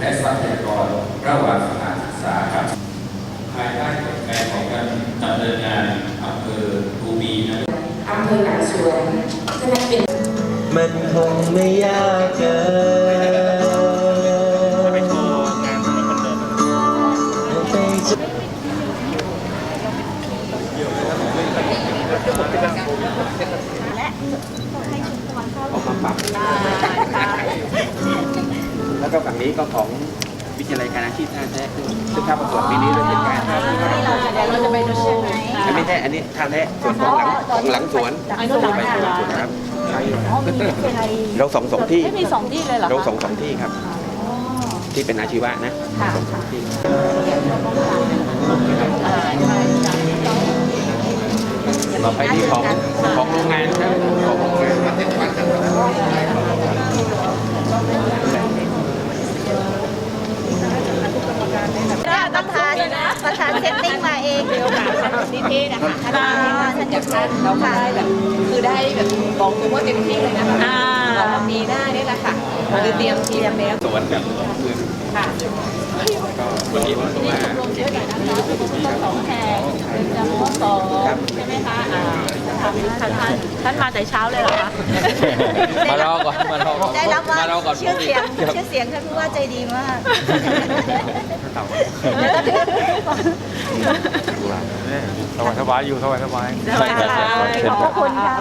และทรัพยากรระหว่างสถานศึกษากับภายใต้กฎเกณฑ์ของการดำเนินงานอำเภอภูบีนะอำเภอหลังสวนจะได้เป็นมันคงไม่ยากเกินไปโชว์งานตรงนี้คนเดิม แล้วก็ฝั่ง นี้ก็ของวิทยาลัยการอาชีพท่าแท้ซึ่งซึ่งเข้าประกวดปีนี้ด้วยเช่นกันเราจะไปดูใช่ไหมอันไม่ใช่อันนี้ท่าแท้ส่วนของหลังของหลังสวนอันนู้นหลังไปสสววนนสวนครับอ๋อมีวิทยาลัยเราส่งสองที่ไม่มีสองที่เลยเหรอเราคะส่งสองที่ครับที่เป็นอาชีวะนะค่ะส่งสองที่อ่าใช่ใช่ต่อไปที่ของของโรงงานครับของโรงงานมาเต็มวันกัน ประธานประธานเซตติ้งมาเองเดียวกันิเทศนะคะท่านท่านอยากทานเราได้แบบคือได้แบบบอกตัวว่าเต็มที่เลยนะคะมีหน้านี่แหละค่ะคือเตรียมเตรียมแล้วสวนกับ ค่ะก็วันนี้ผมก็มารวมเยอะหน่อยนะคะก็สองแขกเป็นจำนวนสองใช่ไหมคะอ่าท่านท่านท่านมาแต่เช้าเลยเหรอคะมารอก่อนมารอก่อนได้รับว่ามารอก่อนชื่อเสียงชื่อเสียงท่านผู้ว่าใจดีมากสบายสบายอยู่สบายสบายใช่ครับใช่ครับเชิญขคอรับบคุณค่ะ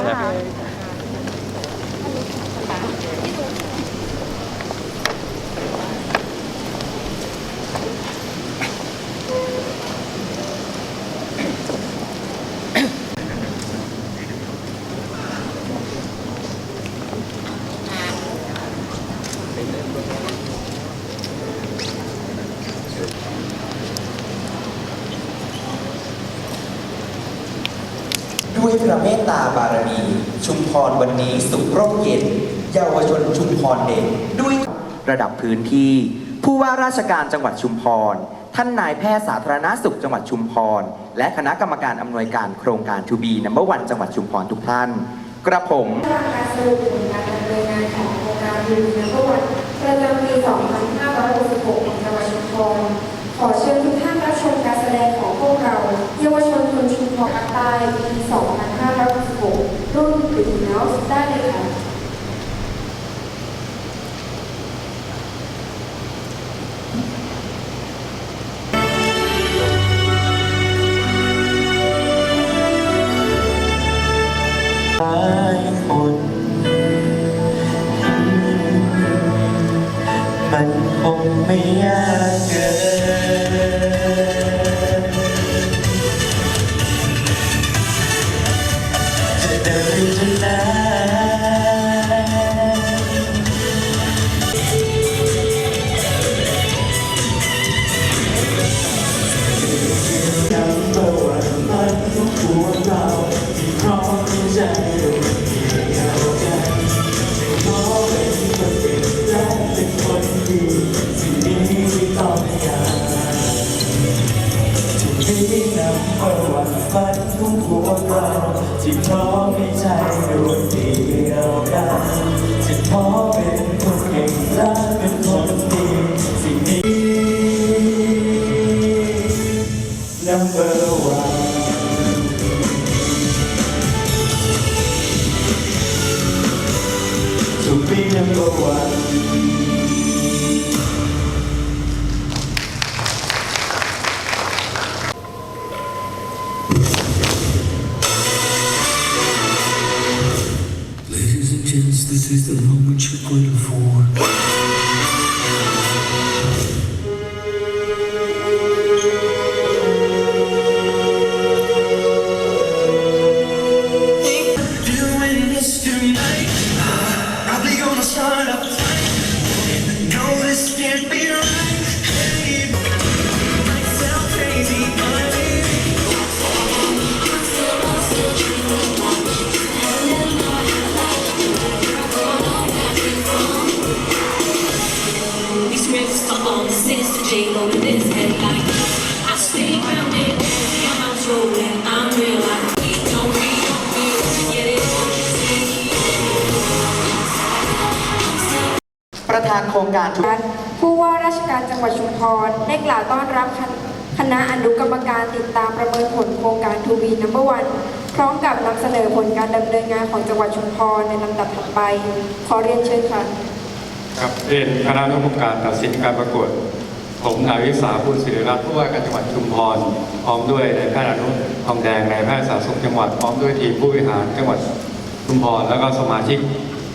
ด้วยพระเมตตาบารมี ชุมพรวันนี้สุขร่มเย็น เยาวชนชุมพรเด่นด้วยระดับพื้นที่ ผู้ว่าราชการจังหวัดชุมพร ท่านนายแพทย์สาธารณสุขจังหวัดชุมพร และคณะกรรมการอำนวยการโครงการทูบีนัมเบอร์วันจังหวัดชุมพรทุกท่าน กระผมการสรุปผลการดำเนินงานของโครงการยูนีนัมเบอร์วันประจำปี 2566 ของจังหวัดชุมพร ขอเชิญทุกท่านรับชมการแสดงของพวกเรา เยาวชนคนชุมพรภาคใต้ ปี จ โครงการผู้ว่าราชการจังหวัดชุมพรได้กล่าวต้อนรับคณคณะอนุกรรมการติดตามประเมินผลโครงการทูบีนัมเบอร์วันพร้อมกับนำเสนอผลการดำเนินงานของจังหวัดชุมพรในลำดับถัดไป ขอเรียนเชิญค่ะ ครับเรียนคณะกรรมการตัดสินการประกวดผมนายวิสาพูลศิริรัตน์ผู้ว่าการจังหวัดชุมพรพร้อมด้วยนายแพทย์อนุทองแดงนายแพทย์สาธารณสุขจังหวัดพร้อมด้วยทีมผู้บริหารจังหวัดชุมพรแล้วก็สมาชิก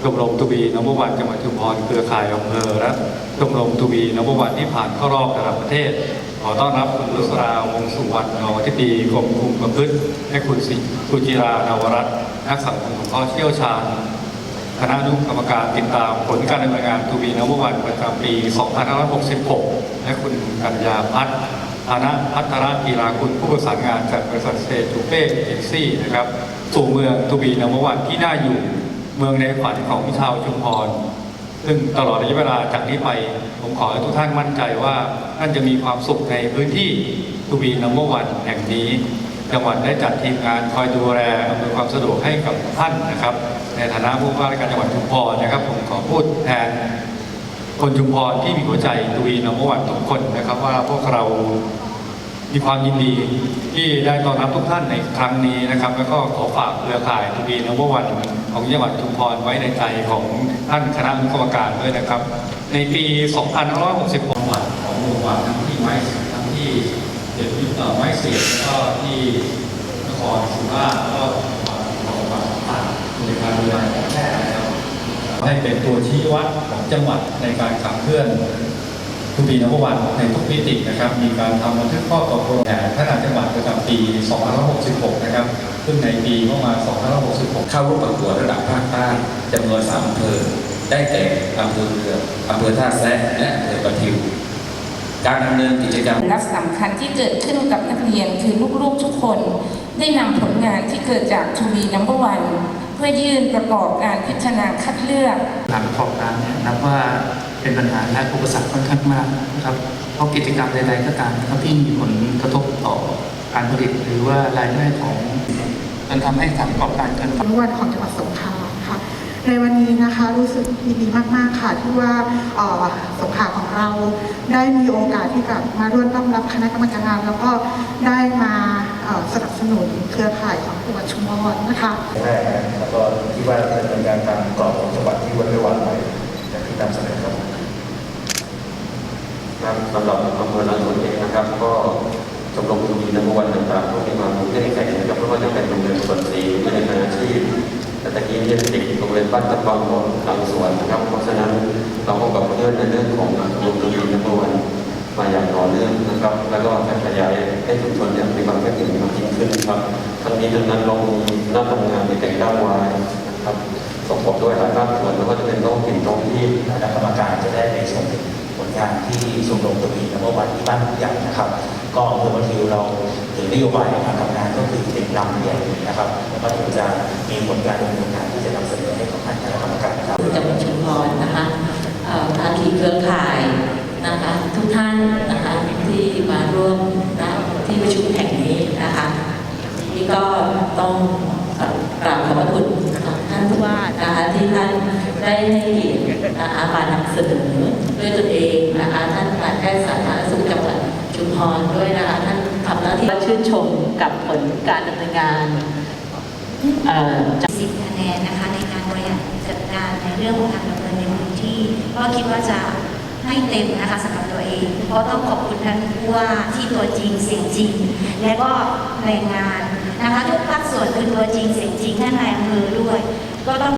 ชมรมทูบีนวันจังหวัดชุมพรเครือข่ายอำเภอและชมรมทูบีนวันที่ผ่านเข้ารอบระดับประเทศ ขอต้อนรับคุณลุสราวงสุวรรณรองอธิบดีกรมคุมประพฤติและคุณสิสุณจิรานวรัตน์นักสังคมสงเคราะห์เชี่ยวชาญคณะนุกรรมการติดตามผลการดำเนินงานทูบีนววันประจำปี 2566 และคุณกัญญาพัฒน์ธนพัฒนกีฬาคุณผู้ประสานงานจากบริษัทเซจูเป้เอเจนซี่นะครับ สู่เมืองทูบีนววันที่น่าอยู่ เมืองในฝันของชาวชุมพร ซึ่งตลอดระยะเวลาจากนี้ไป ผมขอให้ทุกท่านมั่นใจว่าท่านจะมีความสุขในพื้นที่ทูบีนัมเบอร์วันแห่งนี้ จังหวัดได้จัดทีมงานคอยดูแลอำนวยความสะดวกให้กับท่านนะครับ ในฐานะผู้ว่าราชการจังหวัดชุมพรนะครับ ผมขอพูดแทนคนชุมพรที่มีหัวใจทูบีนัมเบอร์วันทุกคนนะครับว่าพวกเรา มีความยินดีที่ได้ต้อนรับทุกท่านในครั้งนี้นะครับ แล้วก็ขอฝากเครือข่ายทีวีนววันของจังหวัดชุมพรไว้ในใจของท่านคณะนุกรรมการด้วยนะครับ ในปี 2566จังหวัดของจังหวัดทั้งที่ไม้ทั้งที่เด็ดยุทธไม้เสียแล้วก็ที่นครศรีธราชแล้วก็ของจังหวัดต่างๆในการดูแลแพทย์นะครับให้เป็นตัวชี้วัดของจังหวัดในการขับเคลื่อน ทุกปีนวันในทุกมิตินะครับ มีการทำบันทึกข้อตกลงแผนพัฒนาจังหวัดประจำปี 2566 นะครับ ซึ่งในปีงบประมาณ 2566 เข้าร่วมประกวดระดับภาคใต้จำนวนสามอำเภอ ได้แก่อำเภอเรืออำเภอท่าแซะและอำเภอประทิว การดำเนินกิจกรรมและสำคัญที่เกิดขึ้นกับนักเรียนคือลูกๆทุกคน ได้นำผลงานที่เกิดจากทูบีนัมเบอร์วัน เพื่อยื่นประกอบการพิจารณาคัดเลือก หลังประกอบการเนี่ยนับว่าเป็นปัญหาและอุปสรรคค่อนข้างมากนะครับเพราะกิจกรรมใดๆก็ตามนะครับที่มีผลกระทบต่อการผลิตหรือว่ารายได้ของ มันทำให้สถานประกอบการเกินวันวันของจังหวัดสงขลาค่ะ ในวันนี้นะคะรู้สึกยินดีมาก ๆ ค่ะ ที่ว่าเอ่อสงขลาของเราได้มีโอกาสที่จะมาร่วมต้อนรับคณะกรรมการแล้วก็ได้มาเอ่อสนับสนุนเครือข่ายของจังหวัดชุมพรนะคะแรกนะแล้วก็ที่ว่าจะดำเนินการตามกรอบของจังหวัดที่วันไว้วางไว้อย่างที่นำเสนอครับครับสำหรับอำเภอลานสวนเองนะครับ ก็ชมรมทูบีนักวันต่างๆก็มีความมุ่งมั่นแข่งนะครับไม่ว่าจะเป็นโรงเรียนส่วนสีไม่ได้เป็นอาชีพ แต่ตะกี้เนี่ยเด็กโรงเรียนบ้านตะบังของหลังสวนนะครับ เพราะฉะนั้นเราก็กับเพื่อนในเรื่องของดนตรมทูบีนักวันมาอย่างต่อเนื่องนะครับ แล้วก็ขยายให้ชุมชนเนี่ยมีความเข้มแข็งมากยิ่งขึ้นครับ ทั้งนี้ทั้งนั้นเรามีหน้าทำงานในแต่งด้านวาย นะครับด้วยหลายภาคส่วนไม่ว่าจะเป็นท้องถิ่นท้องที่คณะกรรมการจะได้ไปชมผลงานที่ชมรมตัวอีและเมื่อวันที่บ้านผู้ใหญ่นะครับ ก็อำเภอวันทิวเราถือนโยบายในการทำงานก็คือเป็นนำเนี่นะครับแล้วก็ถึงจะมีผลการดำเนินงานที่จะนำเสนอให้กับทานคณะกรรมการครับจังหวัดชุมพรนะคะภาคีเครือข่ายนะคะทุกท่านนะคะที่มาร่วมนะที่ประชุมแห่งนี้นะคะนี่ก็ต้องเอ่อกราบขอบพระคุณ นะคะที่ท่านได้ให้เกียรตินะคะมานำเสนอด้วยตนเองนะคะท่านนายแพทย์สาธารณสุขจังหวัดชุมพรด้วยนะคะท่านทำหน้าที่ชื่นชมกับผลการดำเนินงานสิบคะแนนนะคะในการบริหารจัดการในเรื่องของการดำเนินในพื้นที่ก็คิดว่าจะให้เต็มนะคะสำหรับตัวเอง เพราะต้องขอบคุณท่านผู้ว่าที่ตัวจริงเสียงจริง และก็แรงงานนะคะทุกภาคส่วนคือตัวจริงเสียงจริงท่านนายอำเภอด้วย ก็ต้อง